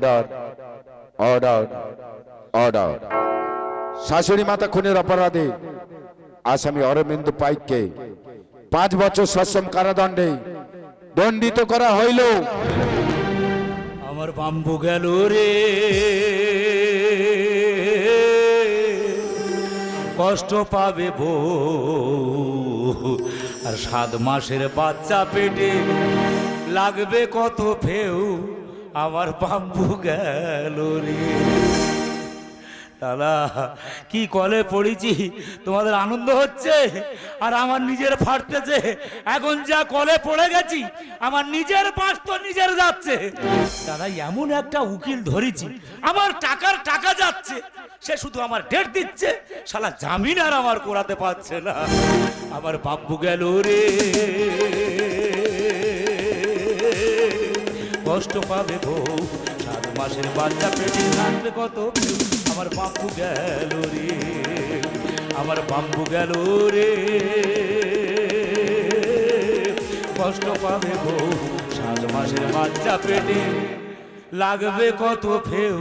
Order order order. শাশুড়ি মাতা খুনের অপরাধে আসামি অরবিন্দ পাইককে পাঁচ বছর সশ্রম কারাদণ্ডে দণ্ডিত করা হইল। আমার বাম্বু গেল রে। কষ্ট পাবে বউ আর সাত মাসের বাচ্চা পেটে লাগবে কত ফেউ। আমার বাম্বু গেল রে। দাদা, কি কলে পড়েছি? তোমাদের আনন্দ হচ্ছে? আর আমার নিজের ফাটতেছে। এখন যা কলে পড়ে গেছি, আমার নিজের পাশ তো নিজের যাচ্ছে। দাদা, এমন একটা উকিল ধরেছি, আমার টাকার টাকা যাচ্ছে, সে শুধু আমার ডেট দিচ্ছে, শালা জামিন আর আমার করাতে পারছে না। আমার বাব্বু গেল রে। কষ্ট পাবে বউ। সাত মাসের বাচ্চা পেটে থাকবে কত আমার বাম্বু গেল রে, আমার বাম্বু গেল রে। কষ্ট পাবে বউ সাত মাসের বাচ্চা পেটে লাগবে কত ফেউ।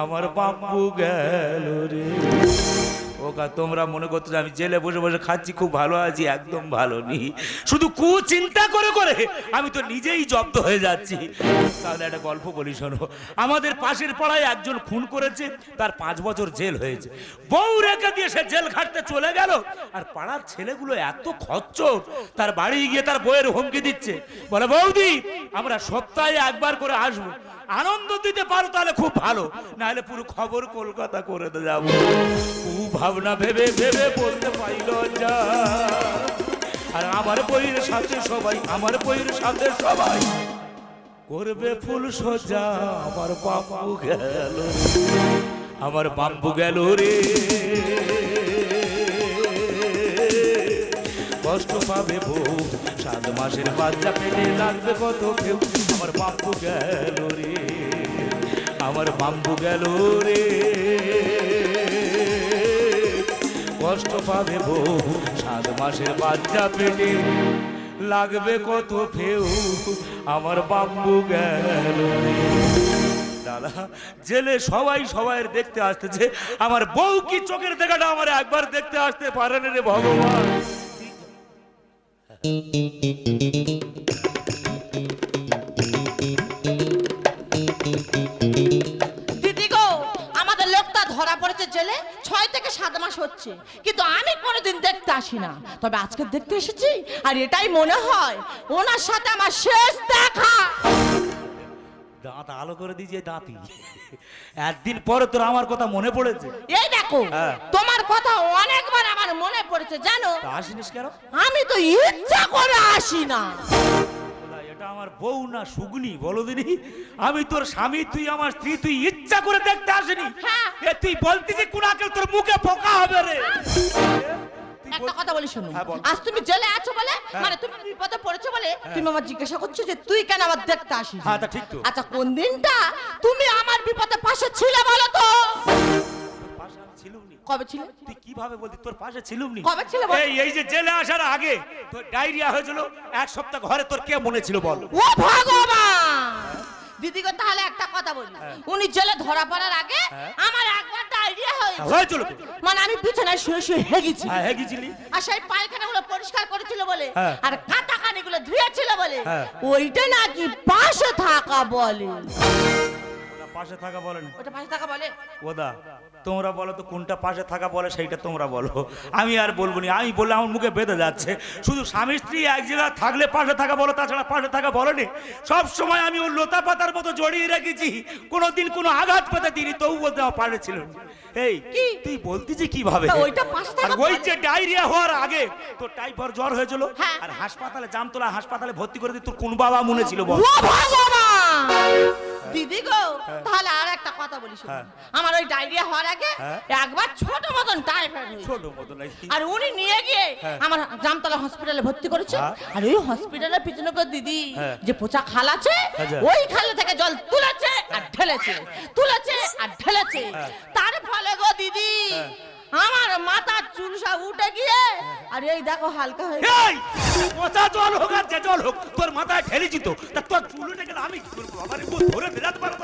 আমার বাম্বু গেল রে। ওকা তোমরা মনে করছ যে আমি জেলে বসে বসে খাচ্ছি, খুব ভালো আছি, একদম ভালো নি। শুধু কু চিন্তা করে করে আমি তো নিজেই জব্দ হয়ে যাচ্ছি। তাহলে একটা গল্প বলি, শোনো। আমাদের পাশের পাড়ায় একজন খুন করেছে, তার পাঁচ বছর জেল হয়েছে। বউ রেখে দিয়ে সে জেল খাটতে চলে গেল, আর পাড়ার ছেলেগুলো এত খচ্চর, তার বাড়ি গিয়ে তার বইয়ের হুমকি দিচ্ছে। বলে, বৌদি, আমরা সপ্তাহে একবার করে আসব আনন্দ দিতে পারো তাহলে খুব ভালো। নাহলে পুরো খবর কলকাতা করে যাব। ভাবনা ভেবে ভেবে বলতে পাইল যা আর আমার বইয়ের সাথে সবাই, আমার বইয়ের সাথে সবাই করবে ফুল সজ্জা। আমার বাম্বু গেল আমার বাম্বু গেল রে। কষ্ট পাবে বউ। সাত মাসের বাচ্চা পেটে লাগবে কত কেউ আমার বাম্বু গেল রে, আমার বাম্বু গেল রে। কষ্ট পাবে বউ সাত মাসের বাচ্চা পেটে লাগবে কত ফেউ আমার বাম্বু গেল দাদা, জেলে সবাই সবাই দেখতে আসতেছে। আমার বউ কি চোখের দেখাটা আমার একবার দেখতে আসতে পারেন রে ভগবান? দিদি গো, আমাদের লোকটা ধরা পড়েছে জেলে, ছয় থেকে সাত মাস হচ্ছে। কিন্তু আমি কোনোদিন দেখতে আসি না। তবে আজকে দেখতে এসেছি, আর এটাই মনে হয়, ওনার সাথে আমার শেষ দেখা। দাঁত আলো করে দিয়েছে দাঁতি একদিন পরে তোর আমার কথা মনে পড়েছে? এই দেখো হ্যাঁ। তোমার কথা অনেকবার আমার মনে পড়েছে জানো? আসিনিস কেন? আমি তো ইচ্ছা করে আসি না। এটা আমার বউ না সুগনি বলো দিনি। আমি তোর স্বামী তুই আমার স্ত্রী তুই ইচ্ছা করে দেখতে আসিনি। হ্যাঁ। তুই বলতি যে কোন আকেল তোর মুখে পোকা হবে রে। তুই একটা কথা বলি শোনো। হ্যাঁ, আজ তুমি জেলে আছো বলে? হ্যাঁ। মানে তুমি বিপদে পড়েছো বলে তুমি আমার জিজ্ঞাসা করছ যে তুই কেন আমার দেখতে আসিস? হ্যাঁ, তা ঠিক তো। আচ্ছা কোন দিনটা তুমি আমার বিপদে পাশে ছিলে বলো তো? কবে ছিলে? তুই কীভাবে বলতি তোর পাশে ছিলুম নি কবে ছিলে বল? এই এই যে জেলে আসার আগে তোর ডায়রিয়া হয়েছিল এক সপ্তাহ ঘরে তোর কে মনে ছিল বল? ও ভগবান! দিদি গো তাহলে একটা কথা বলি। উনি জেলে ধরা পড়ার আগে হ্যাঁ। আমার একবার ডায়রিয়া হয়েছে। হয়েছিল মানে আমি বিছানায় শুয়ে শুয়ে হেগেছি। হ্যাঁ হ্যাঁ আর সেই পায়খানাগুলো পরিষ্কার করেছিল বলে হ্যাঁ। আর কাটা কানিগুলো ধুয়েছিল বলে হ্যাঁ। ওইটা নাকি পাশে থাকা বলে। পাশে থাকা বলে না ওটা পাশে থাকা বলে? ওদা তোমরা বলো তো কোনটা পাশে থাকা বলে সেইটা তোমরা বলো। আমি আর বলব না আমি বললে আমার মুখে বেঁধে যাচ্ছে। শুধু স্বামী স্ত্রী এক জায়গায় থাকলে পাশে থাকা বলো তাছাড়া পাশে থাকা বলেনি। সব সময় আমি ওর লতা পাতার মতো জড়িয়ে রেখেছি। কোনোদিন কোনো আঘাত পেতে দিনি তবু বলতে আমার পাশে ছিল না। এই কি? তুই বলতেছি কীভাবে? ওইটা পাশে থাকা আর ওই যে ডায়রিয়া হওয়ার আগে তোর টাইফয়েড জ্বর হয়েছিল? হ্যাঁ। আর হাসপাতালে জামতলা হাসপাতালে ভর্তি করে দিয়ে তোর কোন বাবা মনে ছিল বল? দিদি গো তাহলে আর একটা কথা বলি হ্যাঁ। আমার ওই ডায়রিয়া হওয়ার আগে হ্যাঁ। একবার ছোট মতন টাইফয়েড ছোট মতো নাকি আর উনি নিয়ে গিয়ে হ্যাঁ। আমার জামতলা হসপিটালে ভর্তি করেছে হ্যাঁ। আর ওই হসপিটালের পিছনে করে দিদি হ্যাঁ। যে পচা খাল আছে। ওই খালে থেকে জল তুলেছে আর ঢেলেছে তুলেছে আর ঢেলেছে হ্যাঁ। তার ফলে গো দিদি আমার মাথার চুল সব উঠে গিয়ে আর এই দেখো হালকা হয়ে। এই পচা জল হোক আর যে জল হোক তোর মাথায় ঠেলেছি তো তা তোর চুল উঠে গেলে আমি কি করব আমার একটু ধরে ফেরাতে পারো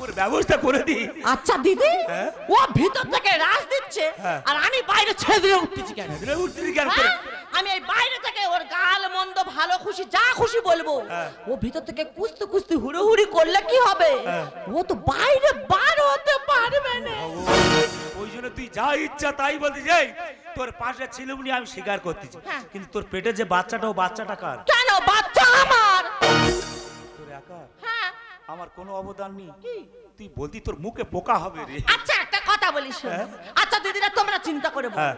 ওর ব্যবস্থা করে দি আচ্ছা দিদি হ্যাঁ? ও ভিতর থেকে রাস দিচ্ছে হ্যাঁ। আর আমি বাইরে ছেড়ে উঠতেছি কেন এদিকে উঠতে দি কেন হ্যাঁ? আমি এই বাইরে থেকে ওর গাল মন্দ ভালো খুশি যা খুশি বলব। ও ভিতর থেকে কুস্তি কুস্তি হুড়োহুড়ি করলে কি হবে। ও তো বাইরে বার হতে পারবে না জন্য তুই যা ইচ্ছা তাই বলতে যাই তোর পাশে ছিলুমনি আমি স্বীকার করতেছি হ্যাঁ। কিন্তু তোর পেটে যে বাচ্চাটা ও বাচ্চাটা কার কেন বাচ্চা আমার তোর একা হ্যাঁ আমার কোনো অবদান নেই তুই বলতি তোর মুখে পোকা হবে রে আচ্ছা একটা কথা বলি শোনো। হ্যাঁ। আচ্ছা দিদিরা তোমরা চিন্তা করে বলো। হ্যাঁ।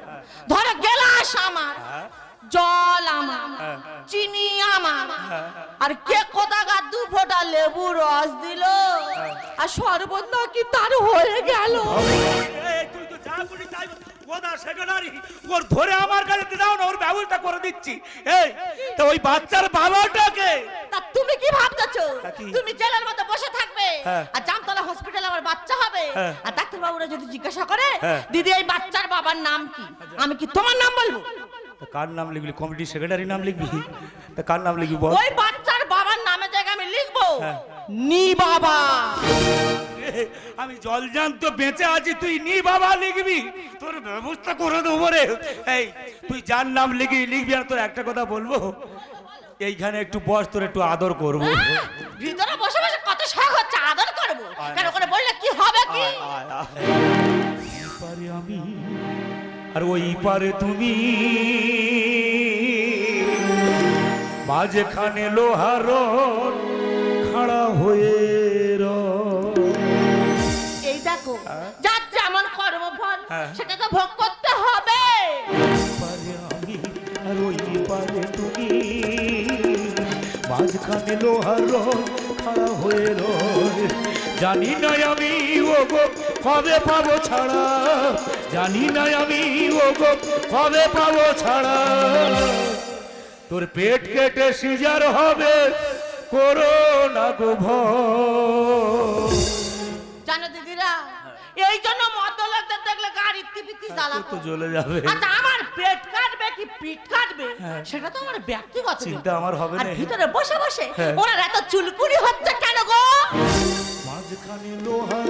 ধরো গেলাস আমার? জল আমার। চিনি আমার। আর কে কোথাকার দু ফোঁটা লেবু রস দিল। আর শরবত কি তার হয়ে গেল এই, তুই তো যা বলি তাই বল। ও না সেক্রেটারি ওর ধরে আমার কাছে দাও না ওর ব্যবস্থা করে দিচ্ছি। এই তো ওই বাচ্চার বাবাটাকে। তা তুমি কি ভাবতেছো? তুমি জেলের মধ্যে বসে থাকবে। হ্যাঁ। আর জামতলা হসপিটালে আমার বাচ্চা হবে। হ্যাঁ। আর ডাক্তার বাবুরা যদি জিজ্ঞাসা করে হ্যাঁ। দিদি এই বাচ্চার বাবার নাম কি? আমি কি তোমার নাম বলব? তা কার নাম লিখবি? কমিটি সেক্রেটারি নাম লিখবি? তা কার নাম লিখবি বল? ওই বাচ্চার বাবার নামে জায়গায় আমি লিখব। নি বাবা। আমি জলজান তো বেঁচে আছি তুই নি বাবা লিখবি? তোর ব্যবস্থা করে দেবো রে। এই তুই যার নাম লিখবি লিখবি আর তোর একটা কথা বলব? এইখানে একটু বস তোর একটু আদর করব। ভিতরে বসে বসে কত শখ হচ্ছে আদর করব। কেন করে বললে কি হবে কি? পারে আমি আর ওই পারে তুমি। মাঝখানে লোহার সেটা তো ভোগ করতে হবে। পারে আমি আর ওই পারে তুমি। মাঝখানে লোহার রড খাড়া হয়ে রয়। জানি না আমি ও গো কবে পাবো ছাড়া। জানি না আমি ও গো কবে পাবো ছাড়া। তোর পেট কেটে সিজার হবে করো না গো ভয়। জ্বালা তো যাবে। আচ্ছা আমার পেট কাটবে কি পিঠ কাটবে? হ্যাঁ। সেটা তো আমার ব্যক্তিগত চিন্তা আমার হবে না ভিতরে বসে বসে হ্যাঁ। এত চুলকুনি হচ্ছে কেন গো? মাঝখানে লোহার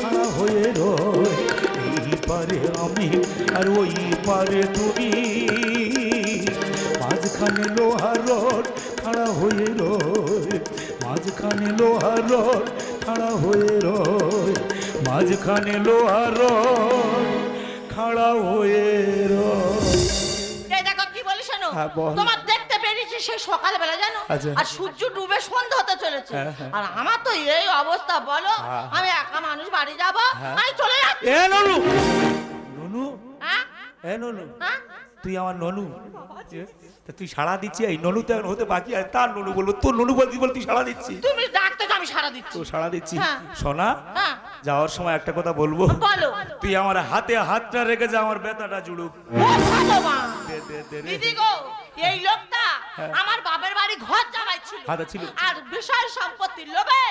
খাড়া হয়ে রয় এই পারে আমি আর ওই পারে তুমি। মাঝখানে লোহার রড খাড়া হয়ে রয় মাঝখানে লোহার রড খাড়া হয়ে রয় মাঝখানে লোহার খাড়া হয়ে দেখো কি বলি শোনো হ্যাঁ, তোমার দেখতে পেরেছি সেই সকালবেলা জানো আচ্ছা। আর সূর্য ডুবে সন্ধ্যা হতে চলেছে হ্যাঁ, হ্যাঁ। আর আমার তো এই অবস্থা বলো। আমি একা মানুষ বাড়ি যাব। আমি চলে যাচ্ছি এ ননু ননু হ্যাঁ? এ ননু হ্যাঁ? তুই আমার ননু। তা তুই সাড়া দিচ্ছি এই ননু তো এখন হতে বাকি আছে তার ননু বলব তোর ননু বলতি বল তুই সাড়া দিচ্ছি। তুমি ডাকতে আমি সারা দিচ্ছি। তো সাড়া দিচ্ছি। হ্যাঁ। সোনা হ্যাঁ। যাওয়ার সময় একটা কথা বলব। বলো। তুই আমার হাতে হাতটা রেখে যা আমার ব্যথাটা জুড়ুক। এই লোকটা হ্যাঁ। আমার বাবার বাড়ি ঘর জামাই ছিল। হাতে ছিল। আর বিষয় সম্পত্তির লোভে।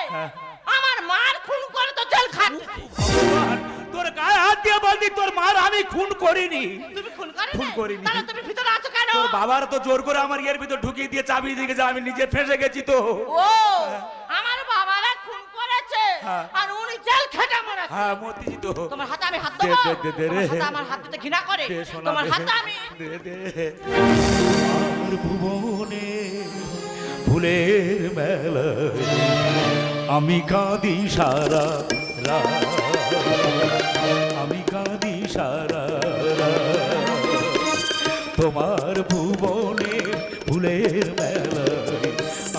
আমার মার খুন করে তো জেল ভগবান, তোর গায়ে হাত দিয়ে বলতি তোর মার আমি খুন করিনি তুমি খুন করে খুন করিনি। তাহলে তুমি ভিতরে আছো কেন তোর বাবার তো জোর করে আমার ইয়ের ভিতর ঢুকিয়ে দিয়ে চাবি দিয়ে গেছে আমি নিজে ফেসে গেছি তো ও আমার বাবারা খুন করেছে হ্যাঁ। আর উনি জেল খেটে হ্যাঁ তো তোমার হাতে আমি হাত দে, দেবো দে, দে, দে রে। আমার হাত দিতে ঘৃণা করে তোমার হাতে আমি দে, দে। আমার ভুবনে ফুলের মেলায় আমি কাঁদি সারা রাত। সারা তোমার ভুবনে ফুলের মেলায়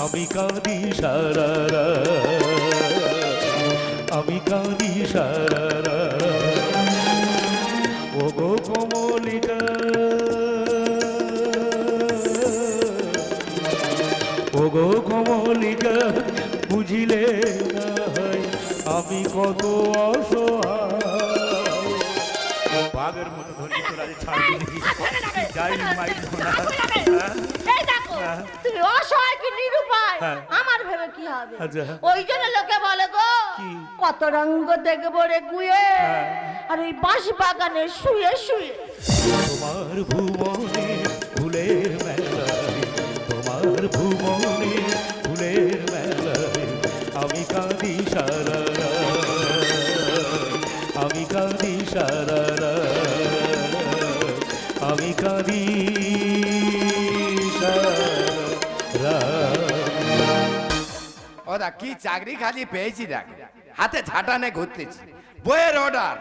আমি কাঁদি সারা। আমি কাঁদি সারা। ও গো কমলিকা ও গো কমলিকা, বুঝিলে আমি কত অসহায় বাঘের মতো ধরে তোর আজ ছাড়বি যাই মাই না এই দেখো তুমি অসহায় কি নিরুপায় হ্যাঁ। আমার ভেবে কি হবে আচ্ছা। ওই জন্য লোকে বলে গো? কত রঙ্গ দেখব রে গুয়ে হ্যাঁ। আর ওই বাঁশ বাগানে শুয়ে শুয়ে তোমার ভুবনে কি চাকরি খালি পেয়েছি দেখ। হাতে ঝাঁটানে ঘুরতেছি। বইয়ের অর্ডার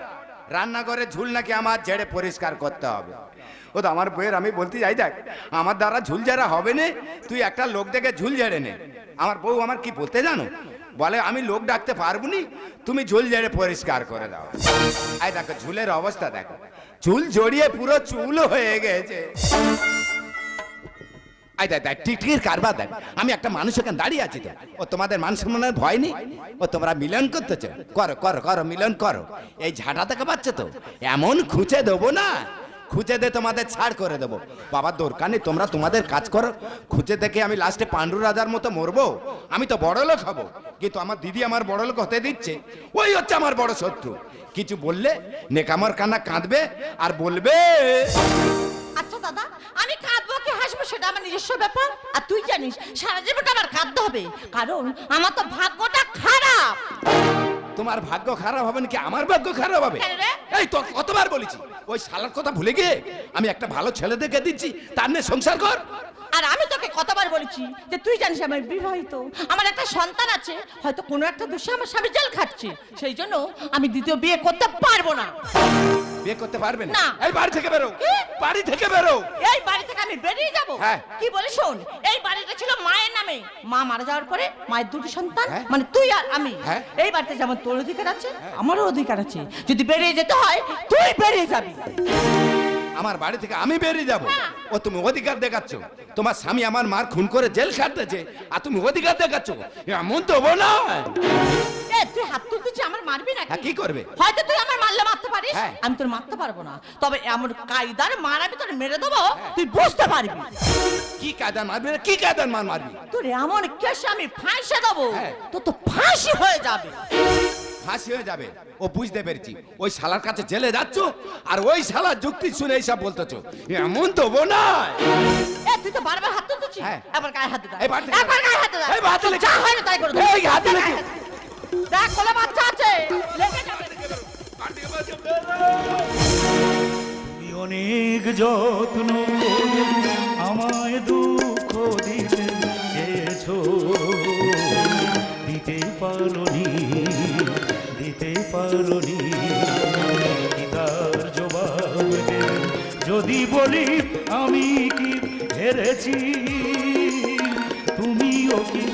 রান্নাঘরে ঝুল নাকি আমার ঝেড়ে পরিষ্কার করতে হবে। ও তো আমার বইয়ের আমি বলতে যাই দেখ, আমার দ্বারা ঝুল ঝেড়া হবে না, তুই একটা লোক দেখে ঝুল ঝেড়ে নে। আমার বউ আমার কি বলতে জানো? বলে, আমি লোক ডাকতে পারব নি, তুমি ঝুল ঝেড়ে পরিষ্কার করে দাও। আই দেখো, ঝুলের অবস্থা দেখো। ঝুল জড়িয়ে পুরো চুল হয়ে গেছে। আই দেখ টিকটিকির কারবার দেখ। আমি একটা মানুষ এখানে দাঁড়িয়ে আছি তো। ও তোমাদের মান সম্মানের ভয় নেই? ও তোমরা মিলন করতেছো করো করো করো, মিলন করো। এই ঝাঁটা থেকে পাচ্ছে তো? এমন খুঁজে দেবো না। খুঁজে দে তোমাদের ছাড় করে দেবো। বাবা, দরকার নেই, তোমরা তোমাদের কাজ করো। খুঁজে দেখে আমি লাস্টে পাণ্ডু রাজার মতো মরবো। আমি তো বড় লোক হব। কিন্তু আমার দিদি আমার বড় লোক হতে দিচ্ছে। ওই হচ্ছে আমার বড় শত্রু। কিছু বললে নেকামর কান্না কাঁদবে আর বলবে আচ্ছা দাদা আমি কাঁদবো কি হাসবো সেটা আমার নিজস্ব ব্যাপার। আর তুই জানিস সারা জীবনটা আমার কাঁদতে হবে কারণ আমার তো ভাগ্যটা খারাপ। তোমার ভাগ্য খারাপ হবে নাকি আমার ভাগ্য খারাপ হবে? এই তো কতবার বলেছি ওই শালার কথা ভুলে গিয়ে আমি একটা ভালো ছেলে দেখে দিচ্ছি তার নিয়ে সংসার কর। আর আমি তোকে কতবার বলেছি যে তুই জানিস আমি বিবাহিত আমার একটা সন্তান আছে হয়তো কোনো একটা দোষে আমার স্বামী জেল খাচ্ছে সেই জন্য আমি দ্বিতীয় বিয়ে করতে পারব না। বিয়ে করতে পারবে না। এই বাড়ি থেকে বেরো? বাড়ি থেকে বেরো। এই বাড়ি থেকে আমি বেরিয়ে যাব? হ্যাঁ। কি বলি শোন এই বাড়িটা ছিল মায়ের নামে। মা মারা যাওয়ার পরে মায়ের দুটি সন্তান হ্যাঁ। মানে তুই আর আমি। হ্যাঁ। এই বাড়িতে যেমন তোর অধিকার আছে আমারও অধিকার আছে। যদি বেরিয়ে যেতে হয় তুই বেরিয়ে যাবি। আমার বাড়ি থেকে আমি বেরিয়ে যাব। ও তুমি অধিকার দেখাচ্ছ। তোমার স্বামী আমার মার খুন করে জেল খাটতেছে। আর তুমি অধিকার দেখাচ্ছ। এমন তো না তুই হাত তুলতেছি আমার মারবি না হ্যাঁ কি করবে? হয়তো তুই আমার মারলে মারতে পারিস। হ্যাঁ। আমি তোর মারতে পারব না। তবে এমন কায়দার মার আমি তোর মেরে দেবো তুই বুঝতে পারবি। কি কায়দান মারবি কি কায়দান মার মারবি? তোর এমন কেসে আমি ফাঁসে দেবো হ্যাঁ। তো তো ফাঁসি হয়ে যাবে। ফাঁসি হয়ে যাবে। ও বুঝতে পেরেছি। ওই শালার কাছে জেলে যাচ্ছ আর ওই শালার যুক্তি শুনে এইসব বলতেছো। এমন তো না তুই তো বারবার হাত তুলছিস হ্যাঁ। এবার গায়ে হাত দে একবার গায়ে হাত দে এই হাত দিলে- যা হয় না তাই করে। এই হাত দিলে? অনেক যত্ন আমায় দুঃখ দিতে চেয়েছো। দিতে পারোনি দিতে পারোনি। কি তার জবাব যদি বলি আমি কি হেরেছি? তুমিও কি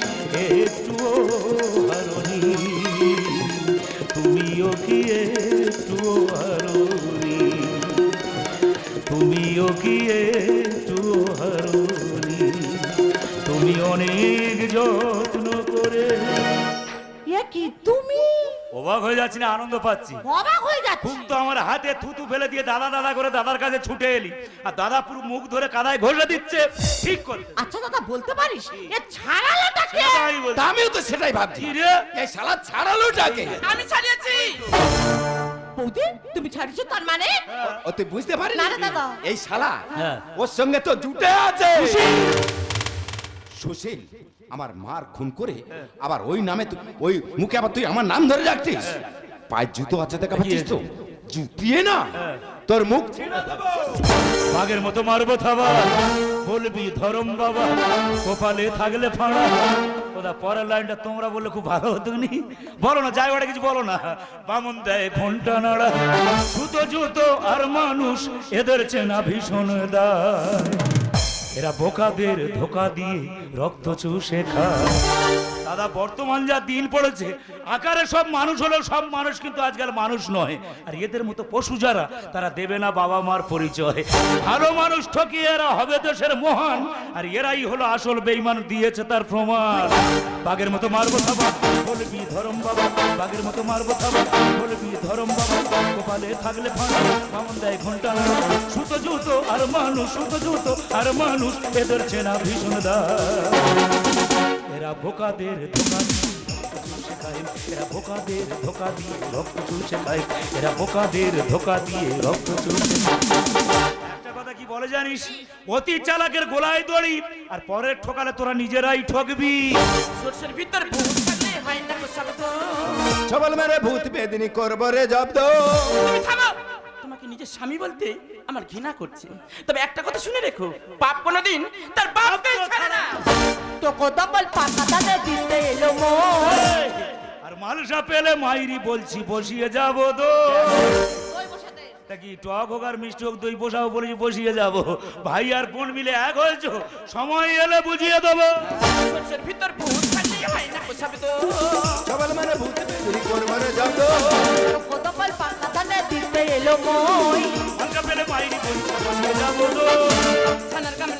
একটুও অবাক হয়ে যাচ্ছি না আনন্দ পাচ্ছি। অবাক হয়ে যাচ্ছি। খুব তো আমার হাতে থুতু ফেলে দিয়ে দাদা দাদা করে দাদার কাছে ছুটে এলি। আর দাদা পুরো মুখ ধরে কাদায় ঘষে দিচ্ছে। ঠিক করে আচ্ছা দাদা বলতে পারিস? এ ছাড়ালোটা কে? আমিও তো সেটাই ভাবছি। রে? এই শালা ছাড়ালোটাকে আমি ছাড়িয়েছি। বৌদি তুমি ছাড়িয়েছো তার মানে? ও তুই বুঝতে পারিস না দাদা। এই শালা হ্যাঁ। ওর সঙ্গে তো জুটে আছে। সুশীল! সুশীল? আমার মার খুন করে আবার ওই নামে ওই মুখে আবার তুই আমার নাম ধরে রাখছিস পায়ের জুতো আছে দেখা পাচ্ছিস তো? জুতিয়ে না। তোর মুখ বাঘের মতো মারবো থাবা। বলবি ধরম বাবা। কপালে থাকলে ফাঁড়া। ওদা পরের লাইনটা তোমরা বললে খুব ভালো হতো নি। বলো না যাই ওটা কিছু বলো না। বামন দেয় ঘণ্টা নাড়া। জুতো জুতো আর মানুষ এদের চেনা ভীষণ দায়। এরা বোকাদের ধোকা দিয়ে রক্ত চুষে খায়। দাদা, বর্তমান যা দিন পড়েছে, আকারে সব মানুষ হলেও সব মানুষ কিন্তু আজকাল মানুষ নয়। আর এদের মতো পশু যারা, তারা দেবে না বাবা মার পরিচয়। ভালো মানুষ ঠকিয়ে এরা হবে দেশের মহান, আর এরাই হলো আসল বেইমান দিয়েছে তার প্রমাণ। বাঘের মতো মারবো থাবা বলবি ধরম বাবা, বাঘের মতো মারবো থাবা বলবি ধরম বাবা, কপালে থাকলে বামন দেয় ঘণ্টা সুতো জুতো আর মানুষ, সুতো জুতো আর মানুষ, এদের চেনা ভীষণ দা এরা বোকাদের ধোকা। এরা বোকাদের ধোকা দিয়ে রক্ত চুষে খায় এরা বোকাদের ধোকা দিয়ে রক্ত চুষে একটা কথা কি বলে জানিস? অতি চালাকের গোলায় দড়ি আর পরের ঠকালে তোরা নিজেরাই ঠকবি। সরষের ভিতর ছবল মেরে ভূত বেদিনী করব রে জব্দ। তুমি থামো নিজের স্বামী বলতে আমার ঘৃণা করছে। তবে একটা কথা শুনে রেখো পাপ কোনোদিন তার বাপকে ছাড়ে না। তোকে ডবল পাতা দিতে এলো মো আর মানুষা পেলে মাইরি বলছি বসিয়ে যাব তো। কি টক হোক আর মিষ্টি হোক দই বসাও বলেছি বসিয়ে যাব। ভাই আর বোন মিলে এক হয়েছ সময় এলে বুঝিয়ে দেবো। ভিতর ভূত সবাই মানে ভূতে দিতে এলো মই। পেলে মাইরি বলছি বসিয়ে যাব তো। ছানার ছানার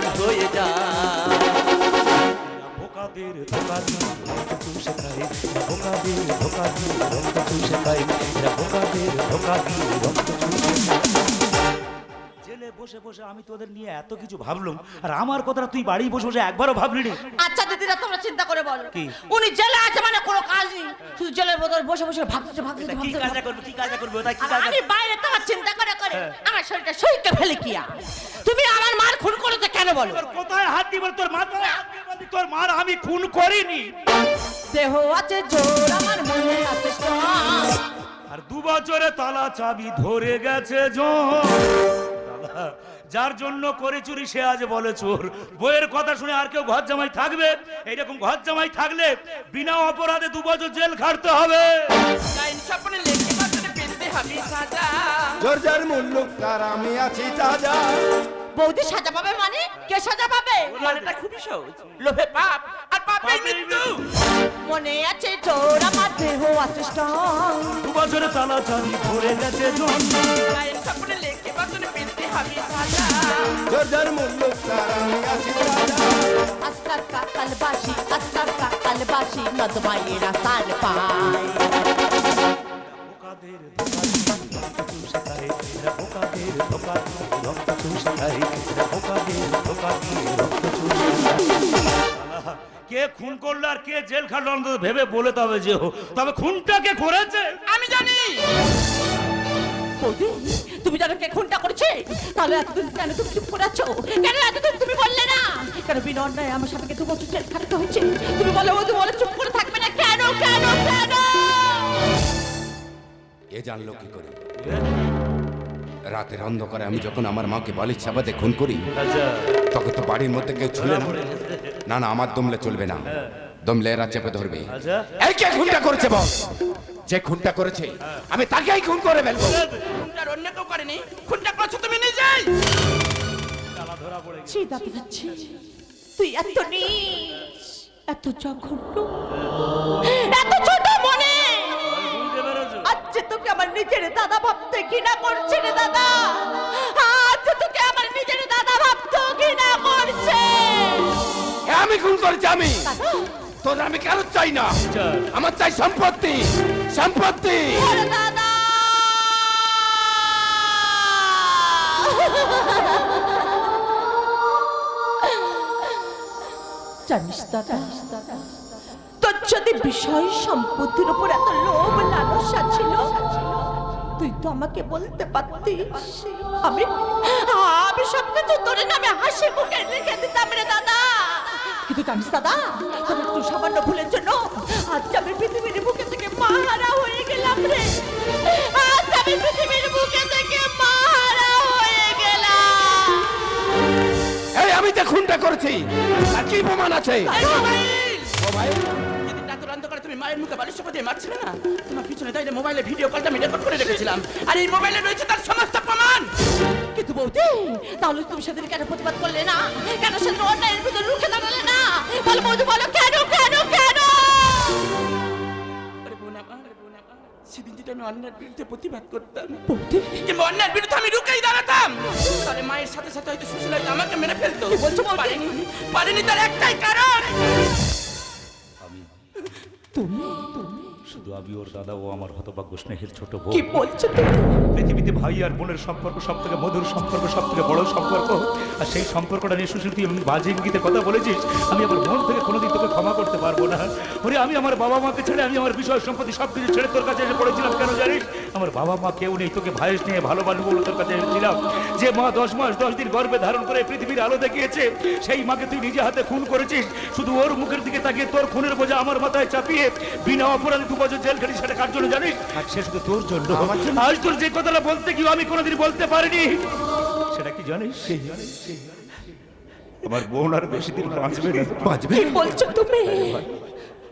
পাগল হয়ে যায়। বোকাদের বোকাদের খায়। এরা বোকাদের ধোকা দিয়ে রক্ত চুষে তাই বোকাদের বোকাদের রক্ত চুষে খায়। বসে বসে আমি তোদের নিয়ে এত কিছু ভাবলাম। আর আমার কথাটা তুই বাড়ি বসে বসে একবারও ভাবলি নি। আচ্ছা দিদিরা তোমরা চিন্তা করে বলো। কি? উনি জেলে আছে মানে কোনো কাজ নেই। শুধু জেলের বসে বসে ভাবতেছে ভাবতেছে কি কাজটা করবে? কি কাজটা করবে? ওটা কি কাজটা আমি বাইরে চিন্তা করে করে। হ্যাঁ। আমার শরীরটা সইকে ফেলে কি তুমি আমার মার খুন করেছ কেন বলো? কোথায় হাত দিব? তোর দিয়ে তোর মার আমি খুন করিনি। দেহ আছে জোর আমার মনে আছে আর দু বছরে তালা চাবি ধরে গেছে তালা, যার জন্য করে চুরি সে আজ বলে চোর। বইয়ের কথা শুনে আর কেউ ঘর জামাই থাকবে? এইরকম ঘর জামাই থাকলে বিনা অপরাধে দু বছর জেল খাটতে হবে। লাইন স্বপ্নে লেখে বাজারে পেতে হবে সাজা। জোর যার মূল্য তার আমি আছি তাজা। বৌদি সাজা পাবে মানে? কে সাজা পাবে? মানেটা খুবই সহজ। লোভে পাপ আর পাপের মৃত্যু। মনে আছে আমার দেহ আছে। দু বছরে তালা চাবি ধরে গেছে জন স্বপ্নে পেতে হবে মূল্য পায় কে খুন করল আর কে জেল খাটলো ভেবে বলে তবে যে। তবে খুনটা কে করেছে তুমি খুনটা করেছে? তাহলে এতদিন কেন তুমি চুপ করে আছো? কেন এতদিন তুমি বললে না? কেন বিনা অন্যায় আমার স্বামীকে দু বছর জেল খাটতে হয়েছে? তুমি বলো বৌদি বলে চুপ করে থাকবে না? কেন কেন কেন? এ জানলো কি করে? রাতের অন্ধকারে আমি যখন আমার মাকে বালিশ চাপাতে খুন করি আচ্ছা। তখন তো বাড়ির মধ্যে কেউ ছিল না। না না আমার দমলে চলবে না। দমলে এরা চেপে ধরবে। আচ্ছা। এই কে খুনটা করেছে বস যে খুনটা করেছে আমি তাকেই খুন করে ফেলব। খুনটার অন্য কেউ করেনি খুনটা করছ তুমি নিজেই। যাচ্ছি তুই এত নিস এত জঘন্য এত ছোট মনে। বুঝতে পেরেছ তোকে আমার নিজের দাদা ভাবতে ঘৃণা করছে রে দাদা আজ তোকে আমার নিজের দাদা ভাবতে ঘৃণা করছে। আমি খুন করেছি আমি। তোর আমি কেন চাই না। আমার চাই সম্পত্তি। সম্পত্তি। জানিস দাদা, তোর যদি বিষয় সম্পত্তির উপর এত লোভ লালসা ছিল, তুই তো আমাকে বলতে পারতিস। আমি আমি সব কিছু তোর নামে হাসি মুখে লিখে দিতাম রে দাদা। কিন্তু জানিস দাদা তোর একটু সামান্য ভুলের জন্য আজ আমি পৃথিবীর বুকে থেকে মাহারা হয়ে গেলাম রে। আজ আমি পৃথিবীর বুকে থেকে মাহারা হয়ে গেলাম। এই আমি তো খুনটা করেছি আর কি প্রমাণ আছে? অন্ধকারে মুখে বালিশ চাপা দিয়ে মারছিলে না? তোমার পিছনে দাঁড়িয়ে মোবাইলে ভিডিও কলটা আমি রেকর্ড করে রেখেছিলাম। আর এই মোবাইলে রয়েছে তার সমস্ত প্রমাণ! কিন্তু বৌদি তাহলে তুমি সেদিন কেন প্রতিবাদ করলে না? কেন সেদিন অন্যায়ের ভিতরে রুখে দাঁড়ালে না? বলো বৌদি বলো কেন কেন কেন? সেদিন যেটা আমি অন্যায়ের বিরুদ্ধে প্রতিবাদ করতাম। কিংবা অন্যায়ের বিরুদ্ধে আমি রুকেই দাঁড়াতাম। তাহলে মায়ের সাথে সাথে হয়তো সুশীল হয়তো আমাকে মেরে ফেলতো। বলছো? পারেনি পারেনি তার একটাই কারণ। তুমি শুধু আমি ওর দাদা ও আমার হতভাগ্য স্নেহের ছোট বোন। কি বলছো পৃথিবীতে ভাই আর বোনের সম্পর্ক সব থেকে মধুর সম্পর্ক সব থেকে বড় সম্পর্ক। আর সেই সম্পর্কটা নিয়ে সুশীল তুই বাজে ইঙ্গিতে কথা বলেছিস আমি আমার মন থেকে কোনোদিন তোকে ক্ষমা করতে পারব না। ওরে আমি আমার বাবা মাকে ছেড়ে আমি আমার বিষয় সম্পত্তি সব কিছু ছেড়ে তোর কাছে এসে পড়েছিলাম কেন জানিস? আমার বাবা মা কেউ নেই তোকে ভাইস নিয়ে ভালো মানুষ বলে তোর কাছে এসেছিলাম। যে মা দশ মাস দশ দিন গর্ভে ধারণ করে পৃথিবীর আলো দেখিয়েছে সেই মাকে তুই নিজে হাতে খুন করেছিস। শুধু ওর মুখের দিকে তাকিয়ে তোর খুনের বোঝা আমার মাথায় চাপিয়ে বিনা অপরাধে বছর জেল খাটি সেটা কার জন্য জানিস? আর সে শুধু তোর জন্য। আজ তোর যে কথাটা বলতে গিয়ে আমি কোনোদিন বলতে পারিনি। সেটা কি জানিস? আমার বোন আর বেশি দিন বাঁচবে না। বাঁচবে? কি বলছো তুমি?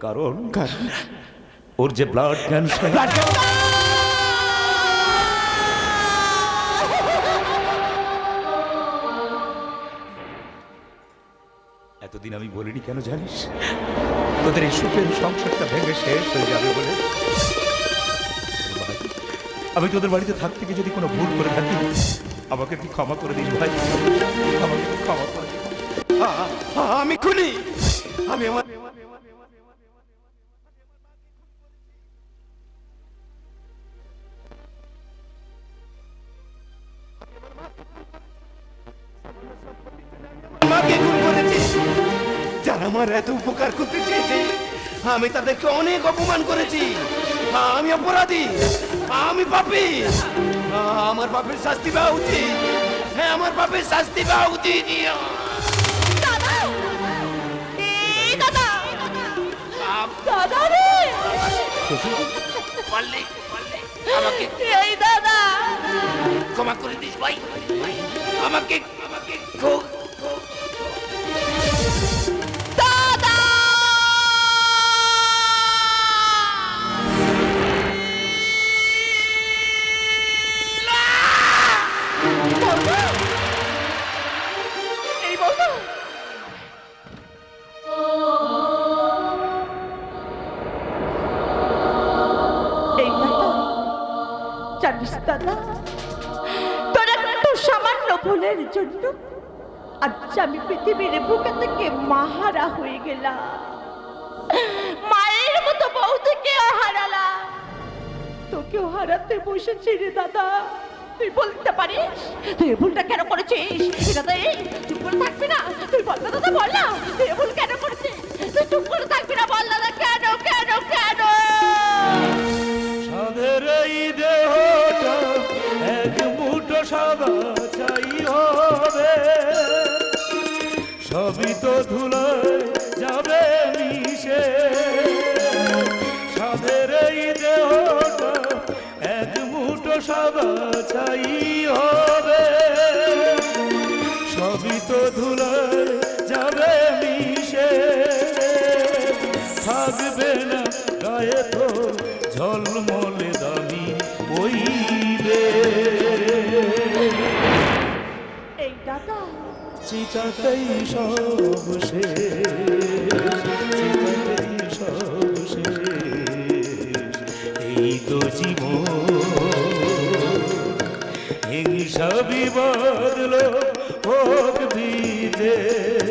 কারণ ওর যে ব্লাড ক্যান্সার এতদিন আমি বলিনি কেন জানিস? তোদের এই সুখের সংসারটা ভেঙে শেষ হয়ে যাবে বলে। আমি তোদের বাড়িতে থাকতে গিয়ে যদি কোনো ভুল করে থাকি, আমাকে কি ক্ষমা করে দিস ভাই? আমাকে ক্ষমা করে দিস? আমি খুনি। আমি আমার আমার এত উপকার করতে চেয়েছে। আমি তাদেরকে অনেক অপমান করেছি। আমি অপরাধী। আমি পাপী। আমার পাপের শাস্তি পাওয়া উচিত। হ্যাঁ আমার পাপের শাস্তি পাওয়া উচিত। ক্ষমা করে দিস ভাই। আমাকে আমাকে থেকে মাহারা হয়ে গেলাম মায়ের মতো বউ থেকে হারালাম তোকেও হারাতে বসেছি রে দাদা। তুই বলতে পারিস? তুই ভুলটা কেন করেছিস? তো এই চুপ করে থাকবি না। তুই বল না দাদা, বল না। তুই ভুল কেন করেছিস? তুই চুপ করে থাকবি না, বল দাদা। কেন কেন কেন? সাধের এই দেহটা এক মুঠো সাদা। সবই তো ধুলায় যাবে মিশে। সাধের এই এক মুঠো হবে। সবই তো যাবে মিশে। থাকবে না গায়ে তো ঝলমলে দামি ওই চিতাতেই সব চিতাতেই সব এই তো জীবন হিংসা বিবদল হোক বিদেশ।